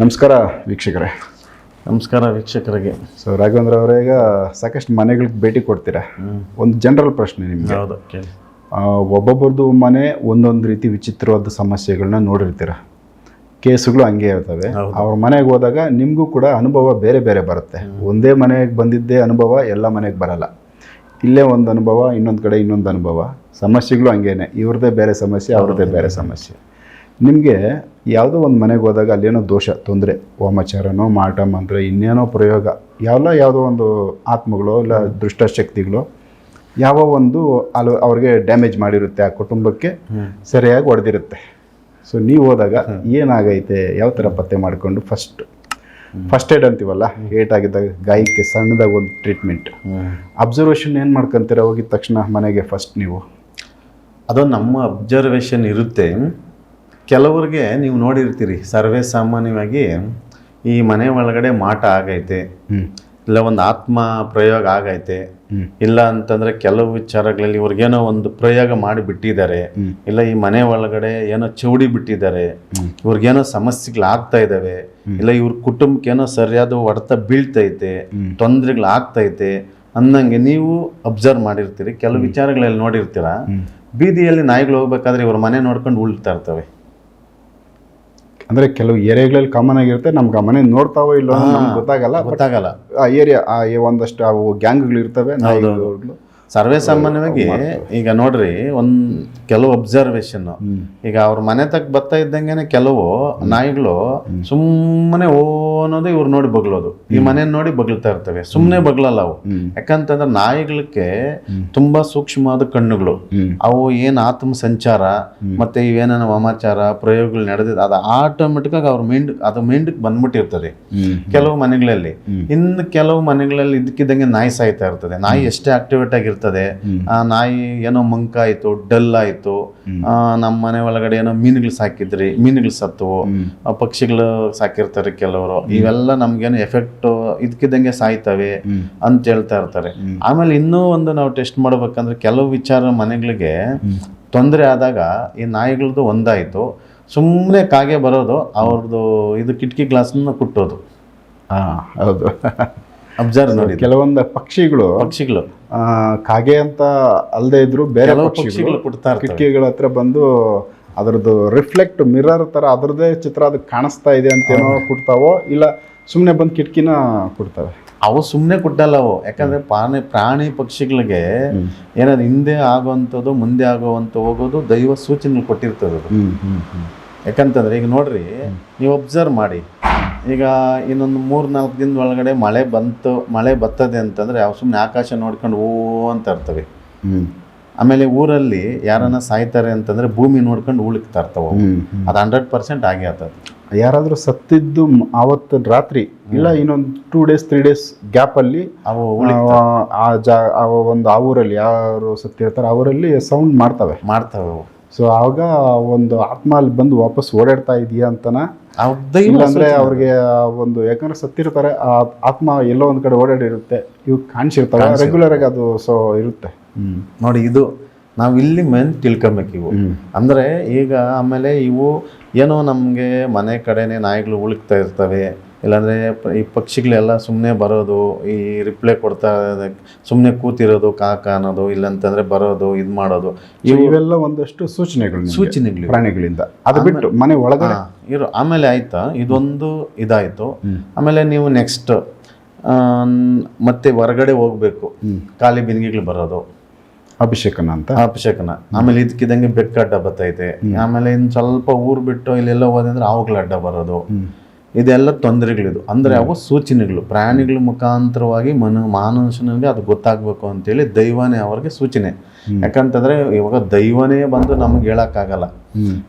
ನಮಸ್ಕಾರ ವೀಕ್ಷಕರೇ. ನಮಸ್ಕಾರ ವೀಕ್ಷಕರಿಗೆ. ಸೊ ರಾಘವೇಂದ್ರ ಅವರೇ ಈಗ ಸಾಕಷ್ಟು ಮನೆಗಳಿಗೆ ಭೇಟಿ ಕೊಡ್ತೀರಾ? ಒಂದು ಜನರಲ್ ಪ್ರಶ್ನೆ ನಿಮಗೆ. ಹೌದು ಕೇಳಿ. ಒಬ್ಬೊಬ್ಬರದು ಮನೆ ಒಂದೊಂದು ರೀತಿ ವಿಚಿತ್ರವಾದ ಸಮಸ್ಯೆಗಳನ್ನ ನೋಡಿರ್ತೀರ? ಕೇಸುಗಳು ಹಂಗೆ ಇರ್ತವೆ. ಅವ್ರ ಮನೆಗೆ ಹೋದಾಗ ನಿಮಗೂ ಕೂಡ ಅನುಭವ ಬೇರೆ ಬೇರೆ ಬರುತ್ತೆ. ಒಂದೇ ಮನೆಗೆ ಬಂದಿದ್ದೇ ಅನುಭವ ಎಲ್ಲ ಮನೆಗೆ ಬರಲ್ಲ. ಇಲ್ಲೇ ಒಂದು ಅನುಭವ ಇನ್ನೊಂದು ಕಡೆ ಇನ್ನೊಂದು ಅನುಭವ. ಸಮಸ್ಯೆಗಳು ಹಂಗೇನೆ. ಇವ್ರದ್ದೇ ಬೇರೆ ಸಮಸ್ಯೆ ಅವ್ರದ್ದೇ ಬೇರೆ ಸಮಸ್ಯೆ. ನಿಮಗೆ ಯಾವುದೋ ಒಂದು ಮನೆಗೆ ಹೋದಾಗ ಅಲ್ಲೇನೋ ದೋಷ ತೊಂದರೆ ವಾಮಾಚಾರನೋ ಮಾಟ ಮಂತ್ರ ಇನ್ನೇನೋ ಪ್ರಯೋಗ ಯಾವಲ್ಲ ಯಾವುದೋ ಒಂದು ಆತ್ಮಗಳು ಇಲ್ಲ ದುಷ್ಟಶಕ್ತಿಗಳು ಯಾವ ಒಂದು ಅಲ್ಲಿ ಅವ್ರಿಗೆ ಡ್ಯಾಮೇಜ್ ಮಾಡಿರುತ್ತೆ ಆ ಕುಟುಂಬಕ್ಕೆ ಸರಿಯಾಗಿ ಹೊಡೆದಿರುತ್ತೆ ಸೊ ನೀವು ಹೋದಾಗ ಏನಾಗೈತೆ ಯಾವ ಥರ ಪತ್ತೆ ಮಾಡಿಕೊಂಡು ಫಸ್ಟ್ ಫಸ್ಟ್ ಏಡ್ ಅಂತೀವಲ್ಲ ಏಟ್ ಆಗಿದ್ದಾಗ ಗಾಯಕ್ಕೆ ಸಣ್ಣದಾಗ ಒಂದು ಟ್ರೀಟ್ಮೆಂಟ್ ಅಬ್ಸರ್ವೇಷನ್ ಏನು ಮಾಡ್ಕೊಂತೀರ ಹೋಗಿದ ತಕ್ಷಣ ಮನೆಗೆ ಫಸ್ಟ್ ನೀವು? ಅದೊಂದು ನಮ್ಮ ಅಬ್ಸರ್ವೇಷನ್ ಇರುತ್ತೆ. ಕೆಲವ್ರಿಗೆ ನೀವು ನೋಡಿರ್ತೀರಿ ಸರ್ವೇ ಸಾಮಾನ್ಯವಾಗಿ ಈ ಮನೆ ಒಳಗಡೆ ಮಾಟ ಆಗೈತೆ ಇಲ್ಲ ಒಂದು ಆತ್ಮ ಪ್ರಯೋಗ ಆಗೈತೆ. ಇಲ್ಲ ಅಂತಂದ್ರೆ ಕೆಲವು ವಿಚಾರಗಳಲ್ಲಿ ಇವ್ರಿಗೇನೋ ಒಂದು ಪ್ರಯೋಗ ಮಾಡಿ ಬಿಟ್ಟಿದ್ದಾರೆ ಇಲ್ಲ ಈ ಮನೆ ಒಳಗಡೆ ಏನೋ ಚೌಡಿ ಬಿಟ್ಟಿದ್ದಾರೆ ಇವ್ರಿಗೇನೋ ಸಮಸ್ಯೆಗಳು ಆಗ್ತಾ ಇದಾವೆ ಇಲ್ಲ ಇವ್ರ ಕುಟುಂಬಕ್ಕೆ ಏನೋ ಸರಿಯಾದ ಹೊಡೆತ ಬೀಳ್ತೈತೆ ಹ್ಮ್. ತೊಂದರೆಗಳು ಆಗ್ತೈತೆ ಅನ್ನಂಗೆ ನೀವು ಅಬ್ಸರ್ವ್ ಮಾಡಿರ್ತೀರಿ. ಕೆಲವು ವಿಚಾರಗಳಲ್ಲಿ ನೋಡಿರ್ತೀರ ಬೀದಿಯಲ್ಲಿ ನಾಯಿಗಳು ಹೋಗ್ಬೇಕಾದ್ರೆ ಇವ್ರ ಮನೆ ನೋಡ್ಕೊಂಡು ಉಳ್ತಾ ಇರ್ತವೆ. ಅಂದರೆ ಕೆಲವು ಏರಿಯಾಗಳಲ್ಲಿ ಕಾಮನ್ ಆಗಿರುತ್ತೆ ನಮ್ಗೆ ಆ ಮನೆ ನೋಡ್ತಾವೋ ಇಲ್ಲೋ ನಮ್ಗೆ ಗೊತ್ತಾಗಲ್ಲ ಗೊತ್ತಾಗಲ್ಲ. ಆ ಏರಿಯಾ ಆ ಒಂದಷ್ಟು ಅವು ಗ್ಯಾಂಗ್ಗಳು ಇರ್ತವೆ ನಾಯಿಗಳು ಸರ್ವೇ ಸಾಮಾನ್ಯವಾಗಿ ಈಗ ನೋಡ್ರಿ ಒಂದ್ ಕೆಲವು ಅಬ್ಸರ್ವೇಷನ್ ಈಗ ಅವ್ರ ಮನೆ ತಕ್ಕ ಬರ್ತಾ ಇದ್ದಂಗೆನೆ ಕೆಲವು ನಾಯಿಗಳು ಸುಮ್ಮನೆ ಓ ಅನ್ನೋದು ಇವ್ರು ನೋಡಿ ಬಗ್ಲೋದು. ಈ ಮನೆ ನೋಡಿ ಬಗ್ಲತಾ ಇರ್ತವೆ. ಸುಮ್ಮನೆ ಬಗ್ಲಲ್ಲ ಅವು. ಯಾಕಂತಂದ್ರೆ ನಾಯಿಗಳಿಗೆ ತುಂಬಾ ಸೂಕ್ಷ್ಮವಾದ ಕಣ್ಣುಗಳು. ಅವು ಏನ್ ಆತ್ಮ ಸಂಚಾರ ಮತ್ತೆ ಇವೇನ ವಾಮಾಚಾರ ಪ್ರಯೋಗಗಳು ನಡೆದಿದೆ ಅದು ಆಟೋಮೆಟಿಕ್ ಆಗಿ ಅವ್ರ ಮೈಂಡ್ ಅದು ಮೈಂಡ್ಗೆ ಬಂದ್ಬಿಟ್ಟಿರ್ತದೆ. ಕೆಲವು ಮನೆಗಳಲ್ಲಿ. ಇನ್ನು ಕೆಲವು ಮನೆಗಳಲ್ಲಿ ಇದಕ್ಕಿದ್ದಂಗೆ ನಾಯಿ ಸಾಯ್ತಾ ಇರ್ತದೆ. ನಾಯಿ ಎಷ್ಟೇ ಆಕ್ಟಿವೇಟ್ ಆಗಿರ್ತದೆ ಆ ನಾಯಿ ಏನೋ ಮಂಕ ಆಯ್ತು ಡಲ್ ಆಯ್ತು ಆ, ನಮ್ಮ ಮನೆ ಒಳಗಡೆ ಏನೋ ಮೀನುಗಳು ಸಾಕಿದ್ರಿ ಮೀನುಗಳು ಸತ್ತವು. ಪಕ್ಷಿಗಳು ಸಾಕಿರ್ತಾರೆ ಕೆಲವರು. ಇವೆಲ್ಲ ನಮ್ಗೇನು ಎಫೆಕ್ಟ್ ಇದಕ್ಕಿದ್ದಂಗೆ ಸಾಯ್ತವೆ ಅಂತ ಹೇಳ್ತಾ ಇರ್ತಾರೆ. ಆಮೇಲೆ ಇನ್ನೂ ಒಂದು ನಾವು ಟೆಸ್ಟ್ ಮಾಡ್ಬೇಕಂದ್ರೆ ಕೆಲವು ವಿಚಾರ ಮನೆಗಳಿಗೆ ತೊಂದರೆ ಆದಾಗ ಈ ನಾಯಿಗಳದ್ದು ಒಂದಾಯ್ತು. ಸುಮ್ಮನೆ ಕಾಗೆ ಬರೋದು ಅವ್ರದ್ದು ಇದು ಕಿಟಕಿ ಗ್ಲಾಸ್ನ ಕುಟ್ಟೋದು. ಹಾಂ ಹೌದು. ಅಬ್ಸರ್ವ್ ನೋಡಿ ಕೆಲವೊಂದು ಪಕ್ಷಿಗಳು ಪಕ್ಷಿಗಳು. ಕಾಗೆ ಅಂತ ಅಲ್ಲದೆ ಇದ್ರು ಬೇರೆ ಪಕ್ಷಿಗಳು ಕೊಡ್ತಾರೆ ಕಿಟಕಿಗಳ ಹತ್ರ ಬಂದು ಅದರದ್ದು ರಿಫ್ಲೆಕ್ಟ್ ಮಿರರ್ ತರ ಅದರದೇ ಚಿತ್ರ ಅದಕ್ಕೆ ಕಾಣಿಸ್ತಾ ಇದೆ ಅಂತ ಏನೋ ಕೊಡ್ತಾವೋ ಇಲ್ಲ ಸುಮ್ಮನೆ ಬಂದು ಕಿಟಕಿನ ಕೊಡ್ತಾವೆ ಅವು ಸುಮ್ಮನೆ ಕೊಟ್ಟಲ್ಲ ಅವು. ಯಾಕಂದ್ರೆ ಪ್ರಾಣಿ ಪ್ರಾಣಿ ಪಕ್ಷಿಗಳಿಗೆ ಏನಾದ್ರು ಹಿಂದೆ ಆಗುವಂಥದ್ದು ಮುಂದೆ ಆಗುವಂತ ಹೋಗೋದು ದೈವ ಸೂಚನೆ ಕೊಟ್ಟಿರ್ತದೆ ಅದು. ಯಾಕಂತಂದ್ರೆ ಈಗ ನೋಡ್ರಿ ನೀವು ಅಬ್ಸರ್ವ್ ಮಾಡಿ. ಈಗ ಇನ್ನೊಂದು ಮೂರು ನಾಲ್ಕು ದಿನದ ಒಳಗಡೆ ಮಳೆ ಬಂತು ಮಳೆ ಬರ್ತದೆ ಅಂತಂದರೆ ಅವು ಸುಮ್ಮನೆ ಆಕಾಶ ನೋಡ್ಕೊಂಡು ಓ ಅಂತ ಇರ್ತವೆ. ಆಮೇಲೆ ಊರಲ್ಲಿ ಯಾರನ್ನ ಸಾಯ್ತಾರೆ ಅಂತಂದ್ರೆ ಭೂಮಿ ನೋಡ್ಕೊಂಡು ಉಳಿಕ್ತಾ ಇರ್ತಾವ ಅದು ಹಂಡ್ರೆಡ್ ಪರ್ಸೆಂಟ್ ಆಗಿ ಆಗ್ತದೆ ಯಾರಾದರೂ ಸತ್ತಿದ್ದು ಆವತ್ತು ರಾತ್ರಿ ಇಲ್ಲ ಇನ್ನೊಂದು ಟೂ ಡೇಸ್ ತ್ರೀ ಡೇಸ್ ಗ್ಯಾಪಲ್ಲಿ ಅವು ಆ ಜಾ ಆ ಒಂದು ಆ ಊರಲ್ಲಿ ಯಾರು ಸತ್ತಿರ್ತಾರೆ ಅವರಲ್ಲಿ ಸೌಂಡ್ ಮಾಡ್ತವೆ. ಮಾಡ್ತವೆ ಅವು. ಸೊ ಆವಾಗ ಒಂದು ಆತ್ಮ ಅಲ್ಲಿ ಬಂದು ವಾಪಸ್ ಓಡಾಡ್ತಾ ಇದೆಯಾ ಅಂತನ? ಅಂದ್ರೆ ಇಲ್ಲಾಂದ್ರೆ ಅವ್ರಿಗೆ ಒಂದು ಯಾಕಂದ್ರೆ ಸತ್ತಿರ್ತಾರೆ ಆ ಆತ್ಮ ಎಲ್ಲೋ ಒಂದ್ ಕಡೆ ಓಡಾಡಿರುತ್ತೆ. ಇವು ಕಾಣಿಸಿರ್ತಾರೆ ರೆಗ್ಯುಲರ್ ಆಗಿ ಅದು ಸೊ ಇರುತ್ತೆ. ನೋಡಿ ಇದು ನಾವು ಇಲ್ಲಿ ಮೇನ್ ತಿಳ್ಕೊಬೇಕು ಇವು. ಅಂದರೆ ಈಗ ಆಮೇಲೆ ಇವು ಏನೋ ನಮಗೆ ಮನೆ ಕಡೆನೇ ನಾಯಿಗಳು ಉಳುಕ್ತಾ ಇರ್ತವೆ. ಇಲ್ಲಾಂದರೆ ಈ ಪಕ್ಷಿಗಳೆಲ್ಲ ಸುಮ್ಮನೆ ಬರೋದು ಈ ರಿಪ್ಲೈ ಕೊಡ್ತಾ ಸುಮ್ಮನೆ ಕೂತಿರೋದು ಕಾಕ ಅನ್ನೋದು ಇಲ್ಲಂತಂದ್ರೆ ಬರೋದು ಇದು ಮಾಡೋದು. ಇವೆಲ್ಲ ಒಂದಷ್ಟು ಸೂಚನೆಗಳು ಸೂಚನೆಗಳು. ಪ್ರಾಣಿಗಳಿಂದ. ಅದು ಬಿಟ್ಟು ಮನೆ ಒಳಗಡೆ? ಇರೋ ಆಮೇಲೆ ಆಯ್ತಾ ಇದೊಂದು ಇದಾಯಿತು. ಆಮೇಲೆ ನೀವು ನೆಕ್ಸ್ಟ್ ಮತ್ತೆ ಹೊರಗಡೆ ಹೋಗ್ಬೇಕು. ಖಾಲಿ ಬಿನ್ಗಿಗಳು ಬರೋದು. ಅಭಿಷೇಕನ ಅಂತ? ಅಭಿಷೇಕನ. ಆಮೇಲೆ ಇದಕ್ಕಿದಂಗೆ ಬೆಕ್ಕ ಅಡ್ಡ ಬರ್ತೈತೆ. ಆಮೇಲೆ ಇನ್ನು ಸ್ವಲ್ಪ ಊರು ಬಿಟ್ಟು ಇಲ್ಲೆಲ್ಲ ಹೋದಂದ್ರೆ ಅವುಗಳ ಅಡ್ಡ ಬರೋದು. ಇದೆಲ್ಲ ತೊಂದರೆಗಳಿದು. ಅಂದ್ರೆ ಅವು ಸೂಚನೆಗಳು. ಪ್ರಾಣಿಗಳ ಮುಖಾಂತರವಾಗಿ ಮನ ಮಾನುಷನಿಗೆ ಅದು ಗೊತ್ತಾಗಬೇಕು ಅಂತೇಳಿ ದೈವನೇ ಅವ್ರಿಗೆ ಸೂಚನೆ. ಯಾಕಂತಂದ್ರೆ ಇವಾಗ ದೈವನೇ ಬಂದು ನಮ್ಗೆ ಹೇಳೋಕ್ಕಾಗಲ್ಲ.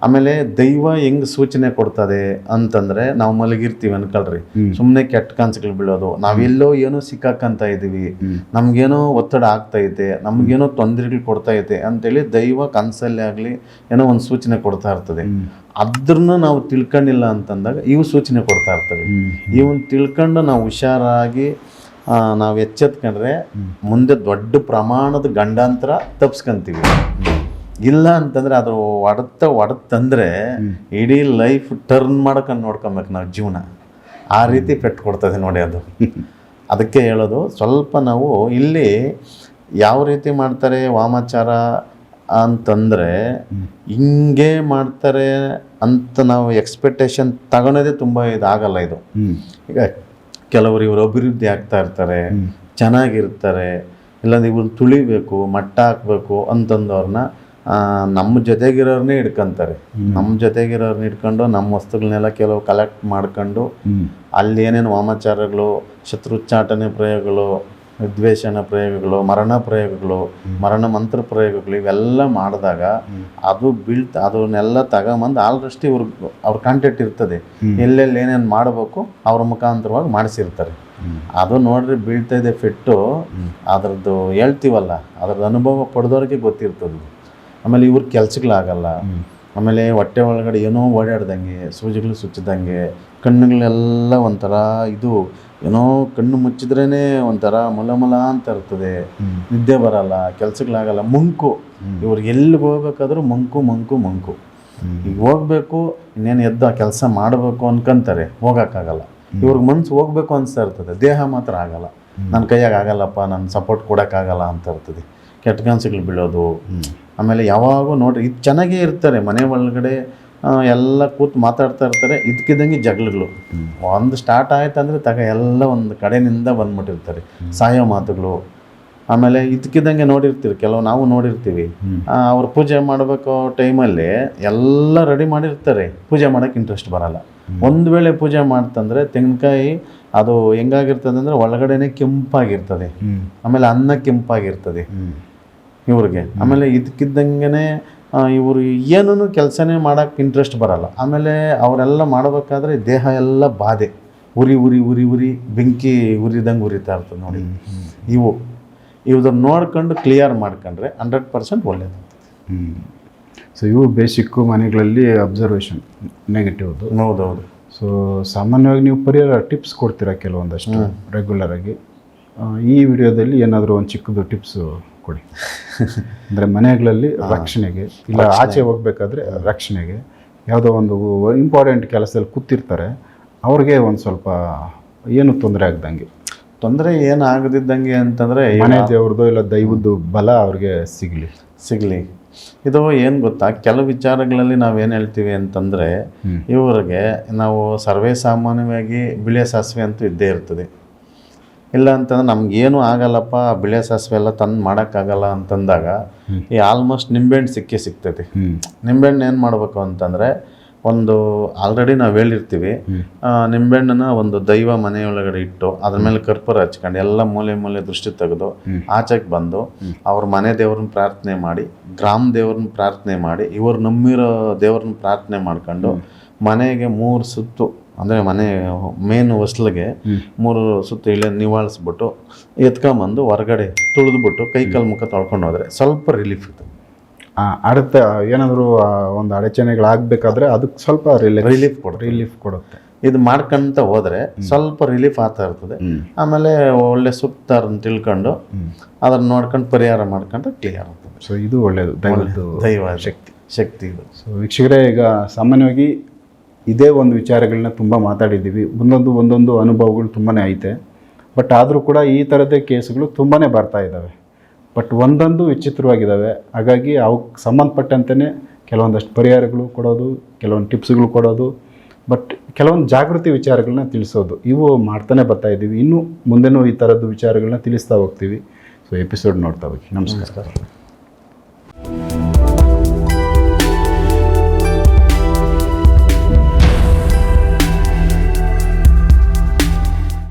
ಆಮೇಲೆ ದೈವ ಹೆಂಗ್ ಸೂಚನೆ ಕೊಡ್ತದೆ ಅಂತಂದ್ರೆ ನಾವು ಮಲಗಿರ್ತೀವಿ ಅನ್ಕೊಳ್ರಿ. ಸುಮ್ಮನೆ ಕೆಟ್ಟ ಕನ್ಸುಗಳು ಬೀಳೋದು. ನಾವೆಲ್ಲೋ ಏನೋ ಸಿಕ್ಕಾಕಂತ ಇದೀವಿ. ನಮ್ಗೇನೋ ಒತ್ತಡ ಆಗ್ತಾ ಐತೆ. ನಮ್ಗೇನೋ ತೊಂದರೆಗಳು ಕೊಡ್ತಾ ಐತೆ ಅಂತೇಳಿ ದೈವ ಕನ್ಸಲ್ಲಿ ಆಗಲಿ ಏನೋ ಒಂದು ಸೂಚನೆ ಕೊಡ್ತಾ ಇರ್ತದೆ. ಅದ್ರನ್ನ ನಾವು ತಿಳ್ಕೊಂಡಿಲ್ಲ ಅಂತಂದಾಗ ಇವು ಸೂಚನೆ ಕೊಡ್ತಾ ಇರ್ತವೆ. ಇವನ್ ತಿಳ್ಕೊಂಡು ನಾವು ಹುಷಾರಾಗಿ ನಾವು ಎಚ್ಚೆತ್ಕೊಂಡ್ರೆ ಮುಂದೆ ದೊಡ್ಡ ಪ್ರಮಾಣದ ಗಂಡಾಂತರ ತಪ್ಸ್ಕೊಂತೀವಿ. ಇಲ್ಲ ಅಂತಂದ್ರೆ ಅದು ಒಡತ ಒಡತಂದ್ರೆ ಇಡೀ ಲೈಫ್ ಟರ್ನ್ ಮಾಡ್ಕೊಂಡು ನೋಡ್ಕೊಬೇಕು ನಾವು ಜೀವನ. ಆ ರೀತಿ ಪೆಟ್ಟು ಕೊಡ್ತದೆ ನೋಡಿ ಅದು. ಅದಕ್ಕೆ ಹೇಳೋದು ಸ್ವಲ್ಪ ನಾವು ಇಲ್ಲಿ ಯಾವ ರೀತಿ ಮಾಡ್ತಾರೆ ವಾಮಾಚಾರ ಅಂತಂದರೆ ಹಿಂಗೆ ಮಾಡ್ತಾರೆ ಅಂತ ನಾವು ಎಕ್ಸ್ಪೆಕ್ಟೇಷನ್ ತಗೊಳೋದೇ ತುಂಬ ಇದಾಗಲ್ಲ ಇದು. ಈಗ ಕೆಲವರು ಇವರು ಅಭಿವೃದ್ಧಿ ಆಗ್ತಾ ಇರ್ತಾರೆ ಚೆನ್ನಾಗಿರ್ತಾರೆ ಇಲ್ಲಾಂದ್ರೆ ಇವ್ರನ್ನ ತುಳಿಬೇಕು ಮಟ್ಟ ಹಾಕಬೇಕು ಅಂತಂದವ್ರನ್ನ ನಮ್ಮ ಜೊತೆಗಿರೋರ್ನೇ ಹಿಡ್ಕೊಂತಾರೆ. ನಮ್ಮ ಜೊತೆಗಿರೋರ್ನ ಹಿಡ್ಕೊಂಡು ನಮ್ಮ ವಸ್ತುಗಳನ್ನೆಲ್ಲ ಕೆಲವು ಕಲೆಕ್ಟ್ ಮಾಡ್ಕೊಂಡು ಅಲ್ಲಿ ಏನೇನು ವಾಮಾಚಾರಗಳು ಶತ್ರುಚ್ಚಾಟನೆ ಪ್ರಯೋಗಗಳು ವಿದ್ವೇಷಣ ಪ್ರಯೋಗಗಳು ಮರಣ ಪ್ರಯೋಗಗಳು ಮರಣ ಮಂತ್ರ ಪ್ರಯೋಗಗಳು ಇವೆಲ್ಲ ಮಾಡಿದಾಗ ಅದು ಬೀಳ್ತ ಅದನ್ನೆಲ್ಲ ತಗೊಂಬಂದು ಆಲ್ರೆಸ್ಟ್ ಇವ್ರ ಅವ್ರ ಕಾಂಟ್ಯಾಕ್ಟ್ ಇರ್ತದೆ. ಎಲ್ಲೆಲ್ಲಿ ಏನೇನು ಮಾಡಬೇಕು ಅವ್ರ ಮುಖಾಂತರವಾಗಿ ಮಾಡಿಸಿರ್ತಾರೆ. ಅದು ನೋಡ್ರಿ ಬೀಳ್ತಾ ಇದೆ ಫಿಟ್ಟು ಅದ್ರದ್ದು ಹೇಳ್ತೀವಲ್ಲ ಅದ್ರದ್ದು ಅನುಭವ ಪಡೆದವ್ರಿಗೆ ಗೊತ್ತಿರ್ತದೆ. ಆಮೇಲೆ ಇವ್ರ ಕೆಲ್ಸಗಳಾಗಲ್ಲ. ಆಮೇಲೆ ಹೊಟ್ಟೆ ಒಳಗಡೆ ಏನೋ ಓಡಾಡ್ದಂಗೆ ಸೂಜಿಗಳು ಸುಚ್ಚಿದಂಗೆ ಕಣ್ಣುಗಳೆಲ್ಲ ಒಂಥರ ಇದು ಏನೋ ಕಣ್ಣು ಮುಚ್ಚಿದ್ರೇ ಒಂಥರ ಮೊಲ ಮೊಲ ಅಂತ ಇರ್ತದೆ. ನಿದ್ದೆ ಬರಲ್ಲ ಕೆಲ್ಸಗಳಾಗಲ್ಲ ಮಂಕು. ಇವ್ರಿಗೆ ಎಲ್ಲಿಗೆ ಹೋಗ್ಬೇಕಾದ್ರೂ ಮಂಕು ಮಂಕು ಮಂಕು. ಈಗ ಹೋಗ್ಬೇಕು ಇನ್ನೇನು ಎದ್ದ ಆ ಕೆಲಸ ಮಾಡಬೇಕು ಅನ್ಕೊಂತಾರೆ ಹೋಗೋಕ್ಕಾಗಲ್ಲ. ಇವ್ರಿಗೆ ಮನ್ಸು ಹೋಗ್ಬೇಕು ಅನಿಸ್ತಾ ಇರ್ತದೆ ದೇಹ ಮಾತ್ರ ಆಗಲ್ಲ. ನನ್ನ ಕೈಯಾಗ ಆಗಲ್ಲಪ್ಪ ನನ್ನ ಸಪೋರ್ಟ್ ಕೊಡೋಕ್ಕಾಗಲ್ಲ ಅಂತ ಇರ್ತದೆ. ಕೆಟ್ಟ ಕನಸುಗಳು ಬೀಳೋದು. ಆಮೇಲೆ ಯಾವಾಗೂ ನೋಡ್ರಿ ಇದು ಚೆನ್ನಾಗೇ ಇರ್ತಾರೆ ಮನೆ ಒಳಗಡೆ ಎಲ್ಲ ಕೂತು ಮಾತಾಡ್ತಾ ಇರ್ತಾರೆ ಇದಕ್ಕಿದ್ದಂಗೆ ಜಗಳಗಳು. ಒಂದು ಸ್ಟಾರ್ಟ್ ಆಯ್ತಂದ್ರೆ ತಗ ಎಲ್ಲ ಒಂದು ಕಡೆಯಿಂದ ಬಂದ್ಬಿಟ್ಟಿರ್ತಾರೆ. ಸಾಯೋ ಮಾತುಗಳು. ಆಮೇಲೆ ಇದಕ್ಕಿದ್ದಂಗೆ ನೋಡಿರ್ತೀವಿ ಕೆಲವು ನಾವು ನೋಡಿರ್ತೀವಿ. ಅವ್ರು ಪೂಜೆ ಮಾಡಬೇಕು ಟೈಮಲ್ಲಿ ಎಲ್ಲ ರೆಡಿ ಮಾಡಿರ್ತಾರೆ. ಪೂಜೆ ಮಾಡೋಕ್ಕೆ ಇಂಟ್ರೆಸ್ಟ್ ಬರಲ್ಲ. ಒಂದು ವೇಳೆ ಪೂಜೆ ಮಾಡ್ತಂದ್ರೆ ತೆಂಗಿನಕಾಯಿ ಅದು ಹೆಂಗಾಗಿರ್ತದೆ ಅಂದರೆ ಒಳಗಡೆನೆ ಕೆಂಪಾಗಿರ್ತದೆ. ಆಮೇಲೆ ಅನ್ನ ಕೆಂಪಾಗಿರ್ತದೆ. ಇವ್ರಿಗೆ. ಆಮೇಲೆ ಇದಕ್ಕಿದ್ದಂಗೆ ಇವರು ಏನೂ ಕೆಲಸನೇ ಮಾಡೋಕ್ಕೆ ಇಂಟ್ರೆಸ್ಟ್ ಬರಲ್ಲ. ಆಮೇಲೆ ಅವರೆಲ್ಲ ಮಾಡಬೇಕಾದ್ರೆ ದೇಹ ಎಲ್ಲ ಬಾಧೆ. ಉರಿ ಉರಿ ಉರಿ ಉರಿ ಬೆಂಕಿ ಉರಿದಂಗೆ ಉರಿತಾ ಇರ್ತದೆ ನೋಡಿ. ಇವು. ಇವ್ದನ್ನ ನೋಡ್ಕೊಂಡು ಕ್ಲಿಯರ್ ಮಾಡ್ಕೊಂಡ್ರೆ ಹಂಡ್ರೆಡ್ ಪರ್ಸೆಂಟ್ ಒಳ್ಳೇದು. ಸೊ ಇವು ಬೇಸಿಕ್ಕು ಮನೆಗಳಲ್ಲಿ ಅಬ್ಸರ್ವೇಷನ್ ನೆಗೆಟಿವ್ದು ಹೌದೌದು. ಸೊ ಸಾಮಾನ್ಯವಾಗಿ ನೀವು ಪರಿಹಾರ ಟಿಪ್ಸ್ ಕೊಡ್ತೀರಾ ಕೆಲವೊಂದಷ್ಟು ರೆಗ್ಯುಲರಾಗಿ ಈ ವಿಡಿಯೋದಲ್ಲಿ ಏನಾದರೂ ಒಂದು ಚಿಕ್ಕದು ಟಿಪ್ಸು ಕೊಡಿ ಅಂದರೆ ಮನೆಗಳಲ್ಲಿ ರಕ್ಷಣೆಗೆ ಇಲ್ಲ ಆಚೆ ಹೋಗ್ಬೇಕಾದ್ರೆ ರಕ್ಷಣೆಗೆ ಯಾವುದೋ ಒಂದು ಇಂಪಾರ್ಟೆಂಟ್ ಕೆಲಸದಲ್ಲಿ ಕೂತಿರ್ತಾರೆ. ಅವ್ರಿಗೆ ಒಂದು ಸ್ವಲ್ಪ ಏನು ತೊಂದರೆ ಆಗ್ದಂಗೆ? ತೊಂದರೆ ಏನು ಆಗದಿದ್ದಂಗೆ ಅಂತಂದರೆ ಮನೆ ದೇವ್ರದ್ದು ಇಲ್ಲ ದೈವದ್ದು ಬಲ ಅವ್ರಿಗೆ ಸಿಗಲಿ. ಸಿಗಲಿ. ಇದು ಏನು ಗೊತ್ತಾ? ಕೆಲವು ವಿಚಾರಗಳಲ್ಲಿ ನಾವೇನು ಹೇಳ್ತೀವಿ ಅಂತಂದರೆ ಇವರಿಗೆ ಇವ್ರಿಗೆ ನಾವು ಸರ್ವೇ ಸಾಮಾನ್ಯವಾಗಿ ಬಿಳಿಯ ಸಾಸಿವೆ ಅಂತೂ ಇದ್ದೇ ಇರ್ತದೆ. ಇಲ್ಲ ಅಂತಂದ್ರೆ ನಮ್ಗೇನು ಆಗಲ್ಲಪ್ಪ ಬಿಳೆ ಸಾಸಿವೆ ಎಲ್ಲ ತಂದು ಮಾಡೋಕ್ಕಾಗಲ್ಲ ಅಂತಂದಾಗ ಈ ಆಲ್ಮೋಸ್ಟ್ ನಿಂಬೆಹಣ್ಣು ಸಿಕ್ಕೇ ಸಿಗ್ತೈತಿ. ನಿಂಬೆಹಣ್ಣು ಏನು ಮಾಡಬೇಕು ಅಂತಂದರೆ ಒಂದು ಆಲ್ರೆಡಿ ನಾವು ಹೇಳಿರ್ತೀವಿ ನಿಂಬೆಹಣ್ಣನ್ನ ಒಂದು ದೈವ ಮನೆಯೊಳಗಡೆ ಇಟ್ಟು ಅದ್ರ ಮೇಲೆ ಕರ್ಪೂರ ಹಚ್ಕೊಂಡು ಎಲ್ಲ ಮೂಲೆ ಮೂಲೆ ದೃಷ್ಟಿ ತೆಗೆದು ಆಚೆಗೆ ಬಂದು ಅವ್ರ ಮನೆ ದೇವ್ರನ್ನ ಪ್ರಾರ್ಥನೆ ಮಾಡಿ ಗ್ರಾಮ ದೇವ್ರನ್ನ ಪ್ರಾರ್ಥನೆ ಮಾಡಿ ಇವರು ನಂಬಿರೋ ದೇವ್ರನ್ನ ಪ್ರಾರ್ಥನೆ ಮಾಡ್ಕೊಂಡು ಮನೆಗೆ ಮೂರು ಸುತ್ತು ಅಂದರೆ ಮನೆ ಮೇನ್ ಹೊಸ್ಲಿಗೆ ಮೂರು ಸುತ್ತ ಇಳೆ ನಿವಾಳಿಸ್ಬಿಟ್ಟು ಎತ್ಕೊಂಬಂದು ಹೊರಗಡೆ ತುಳಿದ್ಬಿಟ್ಟು ಕೈ ಕಾಲು ಮುಖ ತೊಳ್ಕೊಂಡು ಹೋದರೆ ಸ್ವಲ್ಪ ರಿಲೀಫ್ ಇತ್ತು. ಅಡತ ಏನಾದರೂ ಒಂದು ಅಡಚಣೆಗಳಾಗಬೇಕಾದ್ರೆ ಅದಕ್ಕೆ ಸ್ವಲ್ಪ ರಿಲೀಫ್ ರಿಲೀಫ್ ಕೊಡುತ್ತೆ. ರಿಲೀಫ್ ಕೊಡುತ್ತೆ. ಇದು ಮಾಡ್ಕೊಂತ ಹೋದರೆ ಸ್ವಲ್ಪ ರಿಲೀಫ್ ಆಗ್ತಾ ಇರ್ತದೆ. ಆಮೇಲೆ ಒಳ್ಳೆ ಸೂಕ್ತಾರನ್ನ ತಿಳ್ಕೊಂಡು ಅದನ್ನ ನೋಡ್ಕೊಂಡು ಪರಿಹಾರ ಮಾಡ್ಕೊಂಡು ಕ್ಲಿಯರ್ ಆಗ್ತದೆ. ಸೊ ಇದು ಒಳ್ಳೆಯದು ದೈವದ್ದು ದೈವ ಶಕ್ತಿ. ಶಕ್ತಿ ಇದು. ಸೊ ವೀಕ್ಷಕರೇ ಈಗ ಸಾಮಾನ್ಯವಾಗಿ ಇದೇ ಒಂದು ವಿಚಾರಗಳನ್ನ ತುಂಬ ಮಾತಾಡಿದ್ದೀವಿ. ಒಂದೊಂದು ಒಂದೊಂದು ಅನುಭವಗಳು ತುಂಬಾ ಐತೆ. ಬಟ್ ಆದರೂ ಕೂಡ ಈ ಥರದ್ದೇ ಕೇಸ್ಗಳು ತುಂಬಾ ಬರ್ತಾ ಇದ್ದಾವೆ ಬಟ್ ಒಂದೊಂದು ವಿಚಿತ್ರವಾಗಿದ್ದಾವೆ ಹಾಗಾಗಿ ಅವಕ್ಕೆ ಸಂಬಂಧಪಟ್ಟಂತೆಯೇ ಕೆಲವೊಂದಷ್ಟು ಪರಿಹಾರಗಳು ಕೊಡೋದು, ಕೆಲವೊಂದು ಟಿಪ್ಸ್ಗಳು ಕೊಡೋದು. ಬಟ್ ಕೆಲವೊಂದು ಜಾಗೃತಿ ವಿಚಾರಗಳನ್ನ ತಿಳಿಸೋದು. ಇವು ಮಾಡ್ತಾನೆ ಬರ್ತಾ ಇದ್ದೀವಿ. ಇನ್ನೂ ಮುಂದೆನೂ ಈ ಥರದ್ದು ವಿಚಾರಗಳನ್ನ ತಿಳಿಸ್ತಾ ಹೋಗ್ತೀವಿ. ಸೊ ಎಪಿಸೋಡ್ ನೋಡ್ತಾ ಹೋಗಿ. ನಮಸ್ಕಾರ.